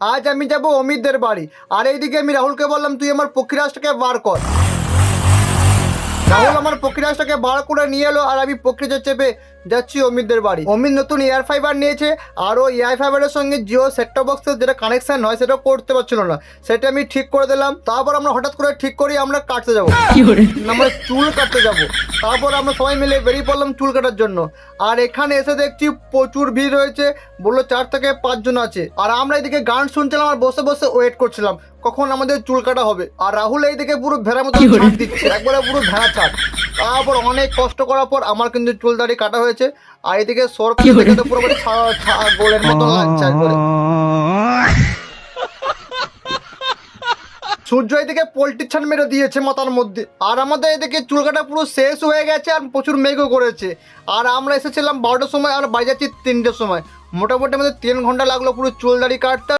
আজ আমি যাব অমিতদের বাড়ি। আর এইদিকে আমি রাহুলকে বললাম, তুই আমার পক্ষীরাজটাকে বার কর। রাহুল আমার পক্ষীরাজটাকে বার করে নিয়ে এলো আর আমি পক্ষীরাজে চেপে যাচ্ছি অমিতদের বাড়ি। অমিত নতুন এয়ার ফাইবার নিয়েছে আর ও এয়ার ফাইবারের সঙ্গে জিও সেটটপ বক্সের যেটা কানেকশন হয় সেটা করতে পারছিল না। সেটা আমি ঠিক করে দিলাম তারপর আমরা হঠাৎ করে ঠিক করি আমরা কাটতে যাব। আমরা চুল কাটতে যাব। তারপর আমরা সবাই মিলে বেরিয়ে পড়লাম চুল কাটার জন্য। আর এখানে এসে দেখছি প্রচুর ভিড় হয়েছে বলল চার থেকে পাঁচজন আছে। আর আমরা এদিকে গান শুনছিলাম আর বসে বসে ওয়েট করছিলাম। কখন আমাদের চুল কাটা হবে? আর রাহুল এই এইদিকে পুরো ভেড়া মতো ছাড় দিচ্ছে। একবারে পুরো ভেড়া ছাড় তারপর অনেক কষ্ট করার পর আমার কিন্তু চুল দাড়ি কাটা হয়েছে। আর এদিকে সরকার থেকে তো ছা- গোলের মতো লাগছে সূর্য এদিকে পোল্ট্রির ছান মেরে দিয়েছে মাথার মধ্যে। আর আমাদের এদিকে চুল কাটা পুরো শেষ হয়ে গেছে আর প্রচুর মেঘও করেছে। আর আমরা এসেছিলাম বারোটার সময় আর বাড়ি যাচ্ছি তিনটের সময়। মোটামুটি আমাদের তিন ঘণ্টা লাগল পুরো চুল দাড়ি কাটতে।